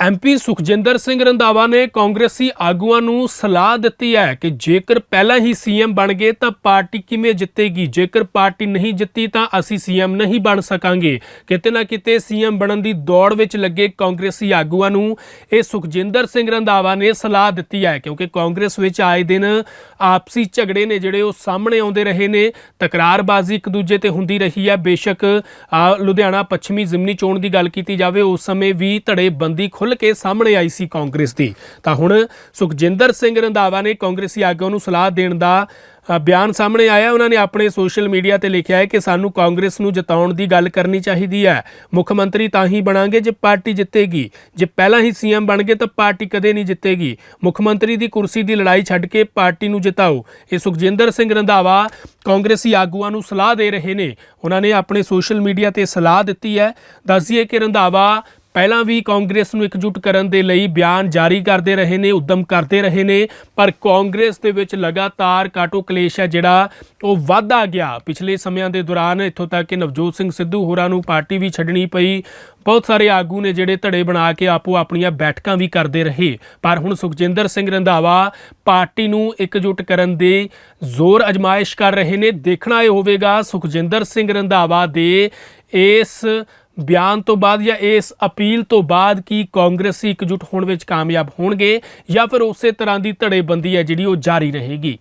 MP Sukhjinder Singh Randhawa ਨੇ ਕਾਂਗਰਸੀ ਆਗੂਆਂ ਨੂੰ ਸਲਾਹ ਦਿੱਤੀ ਹੈ ਕਿ ਜੇਕਰ ਪਹਿਲਾਂ ਹੀ ਸੀਐਮ ਬਣ ਗਏ ਤਾਂ ਪਾਰਟੀ ਕਿਵੇਂ ਜਿੱਤੇਗੀ? ਜੇਕਰ ਪਾਰਟੀ ਨਹੀਂ ਜਿੱਤੀ ਤਾਂ ਅਸੀਂ ਸੀਐਮ ਨਹੀਂ ਬਣ ਸਕਾਂਗੇ। ਕਿਤੇ ਨਾ ਕਿਤੇ ਸੀਐਮ ਬਣਨ ਦੀ ਦੌੜ ਵਿੱਚ ਲੱਗੇ ਕਾਂਗਰਸੀ ਆਗੂਆਂ ਨੂੰ ਇਹ ਸੁਖਜਿੰਦਰ ਸਿੰਘ ਰੰਧਾਵਾ ਨੇ ਸਲਾਹ ਦਿੱਤੀ ਹੈ, ਕਿਉਂਕਿ ਕਾਂਗਰਸ ਵਿੱਚ ਆਏ ਦਿਨ ਆਪਸੀ ਝਗੜੇ ਨੇ ਜਿਹੜੇ ਉਹ ਸਾਹਮਣੇ ਆਉਂਦੇ ਰਹੇ ਨੇ। ਤਕਰਾਰਬਾਜ਼ੀ ਇੱਕ ਦੂਜੇ ਤੇ ਹੁੰਦੀ ਰਹੀ ਹੈ। ਬੇਸ਼ੱਕ ਲੁਧਿਆਣਾ ਪੱਛਮੀ ਜ਼ਿਮਨੀ ਚੋਣ ਦੀ ਗੱਲ ਕੀਤੀ ਜਾਵੇ, ਉਸ ਸਮੇਂ ਵੀ ਧੜੇ ਬੰਦੀ ਖੁੱਲ ਕੇ ਸਾਹਮਣੇ ਆਈ ਸੀ ਕਾਂਗਰਸ ਦੀ। ਤਾਂ ਹੁਣ ਸੁਖਜਿੰਦਰ ਸਿੰਘ ਰੰਧਾਵਾ ਨੇ ਕਾਂਗਰਸੀ ਆਗੂਆਂ ਨੂੰ ਸਲਾਹ ਦੇਣ ਦਾ ਬਿਆਨ ਸਾਹਮਣੇ ਆਇਆ। ਉਹਨਾਂ ਨੇ ਆਪਣੇ ਸੋਸ਼ਲ ਮੀਡੀਆ ਤੇ ਲਿਖਿਆ ਹੈ ਕਿ ਸਾਨੂੰ ਕਾਂਗਰਸ ਨੂੰ ਜਿਤਾਉਣ ਦੀ ਗੱਲ ਕਰਨੀ ਚਾਹੀਦੀ ਹੈ। ਮੁੱਖ ਮੰਤਰੀ ਤਾਂ ਹੀ ਬਣਾਂਗੇ ਜੇ ਪਾਰਟੀ ਜਿੱਤੇਗੀ। ਜੇ ਪਹਿਲਾਂ ਹੀ ਸੀਐਮ ਬਣ ਗਏ ਤਾਂ ਪਾਰਟੀ ਕਦੇ ਨਹੀਂ ਜਿੱਤੇਗੀ। ਮੁੱਖ ਮੰਤਰੀ ਦੀ ਕੁਰਸੀ ਦੀ ਲੜਾਈ ਛੱਡ ਕੇ ਪਾਰਟੀ ਨੂੰ ਜਿਤਾਓ। ਇਹ ਸੁਖਜਿੰਦਰ ਸਿੰਘ ਰੰਧਾਵਾ ਕਾਂਗਰਸੀ ਆਗੂਆਂ ਨੂੰ ਸਲਾਹ ਦੇ ਰਹੇ ਨੇ। ਉਹਨਾਂ ਨੇ ਆਪਣੇ ਸੋਸ਼ਲ ਮੀਡੀਆ ਤੇ ਸਲਾਹ ਦਿੱਤੀ ਹੈ। ਦੱਸੀਏ ਕਿ ਰੰਧਾਵਾ ਪਹਿਲਾਂ ਵੀ ਕਾਂਗਰਸ ਨੂੰ ਇਕਜੁੱਟ ਕਰਨ ਦੇ ਲਈ ਬਿਆਨ ਜਾਰੀ ਕਰਦੇ ਰਹੇ ਨੇ, ਉਦਮ ਕਰਦੇ ਰਹੇ ਨੇ, ਪਰ ਕਾਂਗਰਸ ਦੇ ਵਿੱਚ ਲਗਾਤਾਰ ਕਾਟੋ ਕਲੇਸ਼ ਹੈ ਜਿਹੜਾ ਉਹ ਵਧਦਾ ਗਿਆ। ਪਿਛਲੇ ਸਮਿਆਂ ਦੇ ਦੌਰਾਨ ਇੱਥੋਂ ਤੱਕ ਕਿ ਨਵਜੋਤ ਸਿੰਘ ਸਿੱਧੂ ਹੋਰਾਂ ਨੂੰ ਪਾਰਟੀ ਵੀ ਛੱਡਣੀ ਪਈ। ਬਹੁਤ ਸਾਰੇ ਆਗੂ ਨੇ ਜਿਹੜੇ ਧੜੇ ਬਣਾ ਕੇ ਆਪੋ ਆਪਣੀਆਂ ਬੈਠਕਾਂ ਵੀ ਕਰਦੇ ਰਹੇ। ਪਰ ਹੁਣ ਸੁਖਜਿੰਦਰ ਸਿੰਘ ਰੰਧਾਵਾ ਪਾਰਟੀ ਨੂੰ ਇਕਜੁੱਟ ਕਰਨ ਦੇ ਜ਼ੋਰ ਅਜਮਾਇਸ਼ ਕਰ ਰਹੇ ਨੇ। ਦੇਖਣਾ ਇਹ ਹੋਵੇਗਾ ਸੁਖਜਿੰਦਰ ਸਿੰਘ ਰੰਧਾਵਾ ਦੇ ਇਸ ਬਿਆਨ ਤੋਂ ਬਾਅਦ ਜਾਂ ਇਸ ਅਪੀਲ ਤੋਂ ਬਾਅਦ ਕੀ ਕਾਂਗਰਸੀ ਇਕਜੁੱਟ ਹੋਣ ਵਿੱਚ ਕਾਮਯਾਬ ਹੋਣਗੇ ਜਾਂ ਫਿਰ ਉਸੇ ਤਰ੍ਹਾਂ ਦੀ ਧੜੇਬੰਦੀ ਹੈ ਜਿਹੜੀ ਉਹ ਜਾਰੀ ਰਹੇਗੀ?